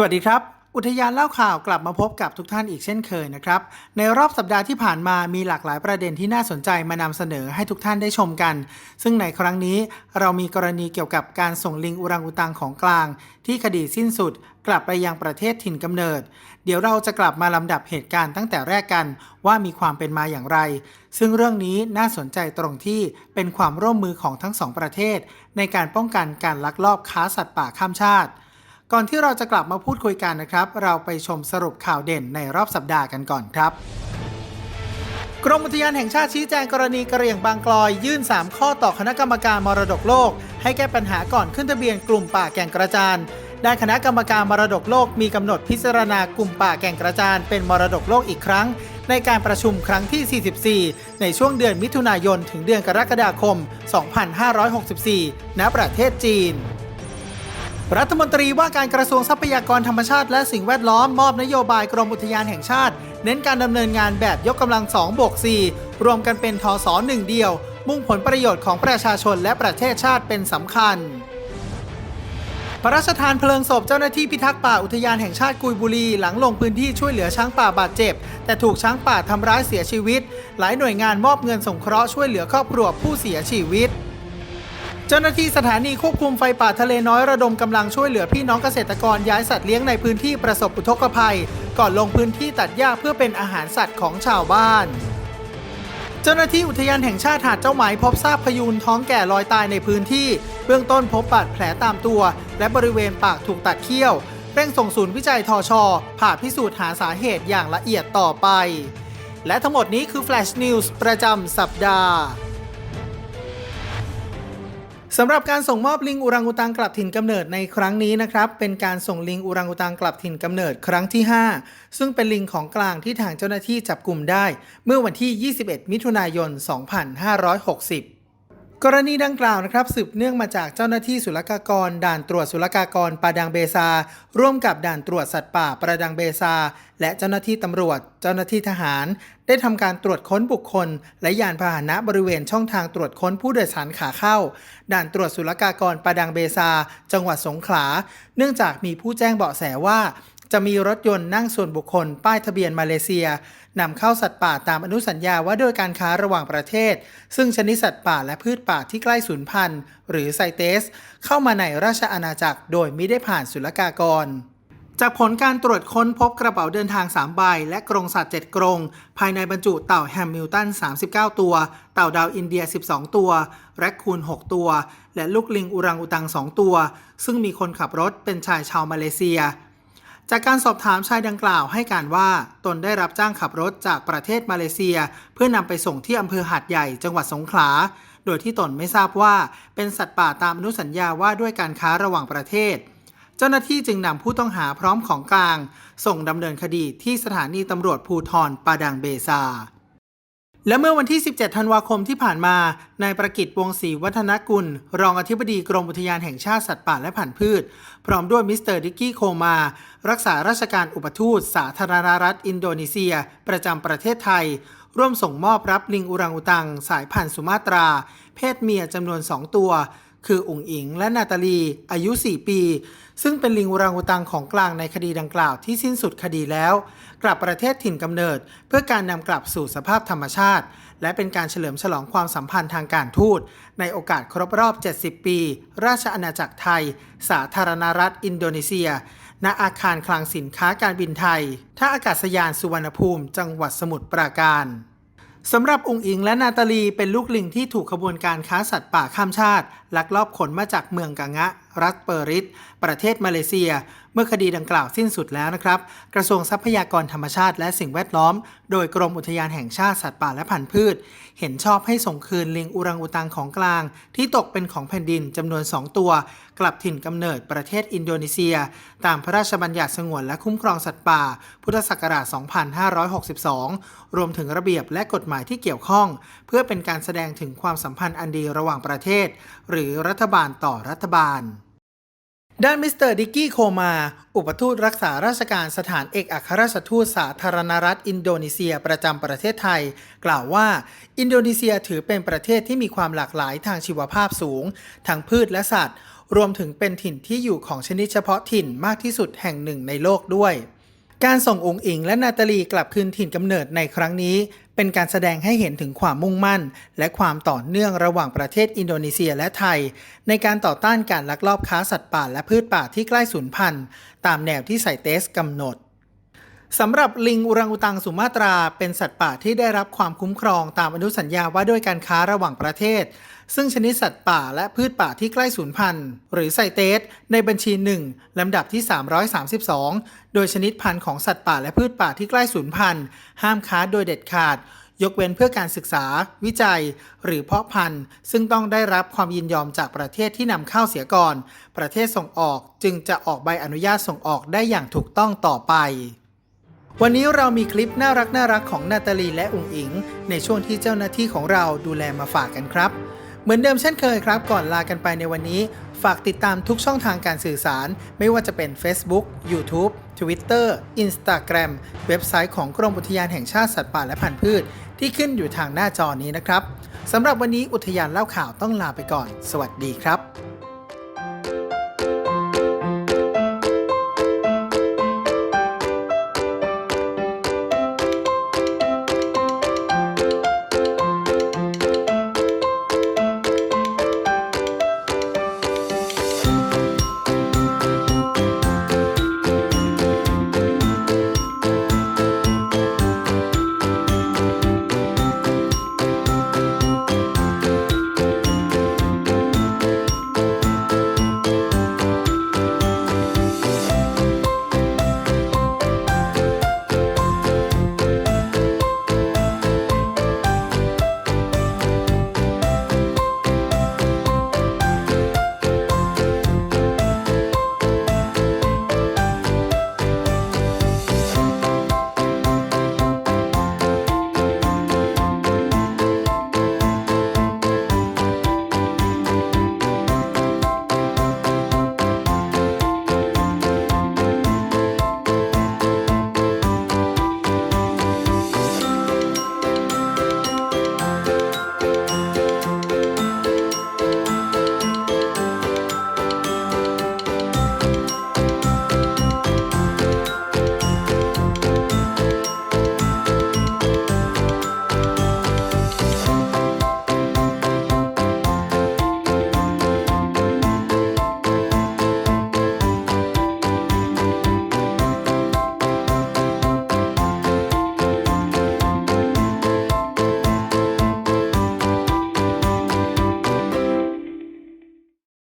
สวัสดีครับ อุทยานเล่าข่าวกลับมาพบกับทุกท่านอีกเช่นเคยนะครับ ในรอบสัปดาห์ที่ผ่านมามีหลากหลายประเด็นที่น่าสนใจมานำเสนอให้ทุกท่านได้ชมกัน ซึ่งในครั้งนี้เรามีกรณีเกี่ยวกับการส่งลิงอุรังอุตังของกลาง ที่คดีสิ้นสุด กลับไปยังประเทศถิ่นกำเนิด เดี๋ยวเราจะกลับมาลำดับเหตุการณ์ตั้งแต่แรกกันว่ามีความเป็นมาอย่างไร ซึ่งเรื่องนี้น่าสนใจตรงที่เป็นความร่วมมือของทั้งสองประเทศ ในการป้องกันการลักลอบค้าสัตว์ป่าข้ามชาติ ก่อนที่เราจะกลับมาพูดคุยกันนะครับ เราไปชมสรุปข่าวเด่นในรอบสัปดาห์กันก่อนครับ กรมอุทยานแห่งชาติชี้แจงกรณีกระเหรี่ยงบางกลอย ยื่น 3 ข้อต่อคณะกรรมการมรดกโลก ให้แก้ปัญหาก่อนขึ้นทะเบียนกลุ่มป่าแก่งกระจานด้านคณะกรรมการมรดกโลกมีกำหนดพิจารณากลุ่มป่าแก่งกระจานเป็นมรดกโลกอีกครั้ง ในการประชุมครั้งที่ 44 ในช่วงเดือนมิถุนายน ถึงเดือนกรกฎาคม 2564 ณ ประเทศจีน รัฐมนตรีว่าการกระทรวงทรัพยากรธรรมชาติและสิ่งแวดล้อมมอบนโยบายกรมอุทยานแห่งชาติ เน้นการดำเนินงานแบบยกกำลัง2บวก4รวมกันเป็นทศหนึ่งเดียว มุ่งผลประโยชน์ของประชาชนและประเทศชาติเป็นสำคัญ พระราชทานเพลิงศพเจ้าหน้าที่พิทักษ์ป่าอุทยานแห่งชาติกุยบุรี หลังลงพื้นที่ช่วยเหลือช้างป่าบาดเจ็บ แต่ถูกช้างป่าทำร้ายเสียชีวิต หลายหน่วยงานมอบเงินสงเคราะห์ช่วยเหลือครอบครัวผู้เสียชีวิต เจ้าหน้าที่สถานีควบคุมไฟป่าทะเลน้อยระดมกำลังช่วยเหลือพี่น้องเกษตรกรย้ายสัตว์เลี้ยงในพื้นที่ประสบอุทกภัย ก่อนลงพื้นที่ตัดหญ้าเพื่อเป็นอาหารสัตว์ของชาวบ้าน เจ้าหน้าที่อุทยานแห่งชาติหาดเจ้าไหมพบซากพยูนท้องแก่ลอยตายในพื้นที่ เบื้องต้นพบบาดแผลตามตัว และบริเวณปากถูกตัดเขี้ยวเร่งส่งศูนย์วิจัยทชผ่าพิสูจน์หาสาเหตุอย่างละเอียดต่อไป และทั้งหมดนี้คือ Flash News ประจำสัปดาห์ สำหรับการส่งมอบลิงอุรังอุตังกลับถิ่นกำเนิดในครั้งนี้นะครับเป็นการส่งลิงอุรังอุตังกลับถิ่นกำเนิดครั้งที่ 5 ซึ่งเป็นลิงของกลางที่ทางเจ้าหน้าที่จับกลุ่มได้ เมื่อวันที่ 21 มิถุนายน 2560 กรณีดังกล่าวนะครับสืบเนื่องมาจากเจ้าหน้าที่ศุลกากร ด่านตรวจศุลกากรปาดังเบซา ร่วมกับด่านตรวจสัตว์ป่าปาดังเบซา และเจ้าหน้าที่ตำรวจ เจ้าหน้าที่ทหาร ได้ทำการตรวจค้นบุคคล และยานพาหนะบริเวณช่องทางตรวจค้นผู้โดยสารขาเข้า ด่านตรวจศุลกากรปาดังเบซา จังหวัดสงขลา เนื่องจากมีผู้แจ้งเบาะแสว่า จะมีรถยนต์นั่งส่วนบุคคล ป้ายทะเบียนมาเลเซียนำเข้าสัตว์ป่าตามอนุสัญญาว่าด้วยการค้าระหว่างประเทศ ซึ่งชนิดสัตว์ป่าและพืชป่าที่ใกล้สูญพันธุ์ หรือไซเตส เข้ามาในราชอาณาจักร โดยไม่ได้ผ่านศุลกากรจากผลการตรวจค้นพบกระเป๋าเดินทาง 3 ใบ และกรงสัตว์ 7 กรง ภายในบรรจุเต่าแฮมมิลตัน 39 ตัว เต่าดาวอินเดีย 12 ตัว แรคคูน 6 ตัว และลูกลิงอุรังอุตัง 2 ตัว ซึ่งมีคนขับรถเป็นชายชาวมาเลเซีย จากการสอบถามชายดังกล่าวให้การว่าตนได้รับจ้างขับรถจากประเทศมาเลเซีย เพื่อนำไปส่งที่อำเภอหาดใหญ่จังหวัดสงขลา โดยที่ตนไม่ทราบว่าเป็นสัตว์ป่าตามอนุสัญญาว่าด้วยการค้าระหว่างประเทศ เจ้าหน้าที่จึงนำผู้ต้องหาพร้อมของกลาง ส่งดำเนินคดีที่สถานีตำรวจภูทรปาดังเบซา และเมื่อวันที่ 17 ธันวาคมที่ผ่านมา นายประกิตวงศรีวัฒนกุล รองอธิบดีกรมอุทยานแห่งชาติสัตว์ป่าและพันธุ์พืช พร้อมด้วยมิสเตอร์ดิกกี้โคมา รักษาราชการอุปทูต สาธารณรัฐอินโดนีเซีย ประจำประเทศไทย ร่วมส่งมอบรับลิงอุรังอุตัง สายพันธุ์สุมาตรา เพศเมียจำนวน 2 ตัว คืออุงอิงและนาตาลีอายุ 4 ปี ซึ่งเป็นลิงอุรังอุตังของกลางในคดีดังกล่าวที่สิ้นสุดคดีแล้ว กลับประเทศถิ่นกำเนิด เพื่อการนำกลับสู่สภาพธรรมชาติ และเป็นการเฉลิมฉลองความสัมพันธ์ทางการทูต ในโอกาสครบรอบ 70 ปี ราชอาณาจักรไทย สาธารณรัฐอินโดนีเซีย ณอาคารคลังสินค้าการบินไทยท่าอากาศยานสุวรรณภูมิ จังหวัดสมุทรปราการ สำหรับองค์อิงและนาตาลีเป็นลูกลิงที่ถูกขบวนการค้าสัตว์ป่าข้ามชาติ ลักลอบขนมาจากเมืองกะงะรัฐเปอริสประเทศมาเลเซีย เมื่อคดีดังกล่าวสิ้นสุดแล้วนะครับ กระทรวงทรัพยากรธรรมชาติและสิ่งแวดล้อม โดยกรมอุทยานแห่งชาติสัตว์ป่าและพันธุ์พืช เห็นชอบให้ส่งคืนลิงอุรังอุตังของกลาง ที่ตกเป็นของแผ่นดินจำนวน 2 ตัว กลับถิ่นกำเนิดประเทศอินโดนีเซีย ตามพระราชบัญญัติสงวนและคุ้มครองสัตว์ป่า พุทธศักราช 2562 รวมถึงระเบียบและกฎหมายที่เกี่ยวข้อง เพื่อเป็นการแสดงถึงความสัมพันธ์อันดีระหว่างประเทศ หรือรัฐบาลต่อรัฐบาล ด้านมิสเตอร์ดิกกี้โคมา อุปทูตรักษาราชการสถานเอกอัครราชทูตสาธารณรัฐอินโดนีเซียประจำประเทศไทย กล่าวว่า อินโดนีเซียถือเป็นประเทศที่มีความหลากหลายทางชีวภาพสูง ทั้งพืชและสัตว์ รวมถึงเป็นถิ่นที่อยู่ของชนิดเฉพาะถิ่นมากที่สุดแห่งหนึ่งในโลกด้วย การส่งองค์อิงและนาตาลีกลับคืนถิ่นกำเนิดในครั้งนี้ เป็นการแสดงให้เห็นถึงความมุ่งมั่น และความต่อเนื่องระหว่างประเทศอินโดนีเซียและไทย ในการต่อต้านการลักลอบค้าสัตว์ป่าและพืชป่าที่ใกล้สูญพันธุ์ ตามแนวที่ไซเตสกำหนด สำหรับลิงอุรังอุตังสุมาตราเป็นสัตว์ป่าที่ได้รับความคุ้มครองตามอนุสัญญาว่าด้วยการค้าระหว่างประเทศ ซึ่งชนิดสัตว์ป่าและพืชป่าที่ใกล้สูญพันธุ์ หรือไซเตสในบัญชี 1 ลำดับที่ 332 โดยชนิดพันธุ์ของสัตว์ป่าและพืชป่าที่ใกล้สูญพันธุ์ ห้ามค้าโดยเด็ดขาด ยกเว้นเพื่อการศึกษา วิจัย หรือเพาะพันธุ์ ซึ่งต้องได้รับความยินยอมจากประเทศที่นำเข้าเสียก่อน ประเทศส่งออกจึงจะออกใบอนุญาตส่งออกได้อย่างถูกต้องต่อไป วันนี้เรามีคลิปน่ารักน่ารักของนาตาลีและอุ๋งอิง ในช่วงที่เจ้าหน้าที่ของเราดูแลมาฝากกันครับ เหมือนเดิมเช่นเคยครับ ก่อนลากันไปในวันนี้ ฝากติดตามทุกช่องทางการสื่อสาร ไม่ว่าจะเป็น Facebook YouTube Twitter Instagram เว็บไซต์ของกรมอุทยานแห่งชาติสัตว์ป่าและพันธุ์พืช ที่ขึ้นอยู่ทางหน้าจอนี้นะครับสำหรับวันนี้อุทยานเล่าข่าวต้องลาไปก่อน สวัสดีครับ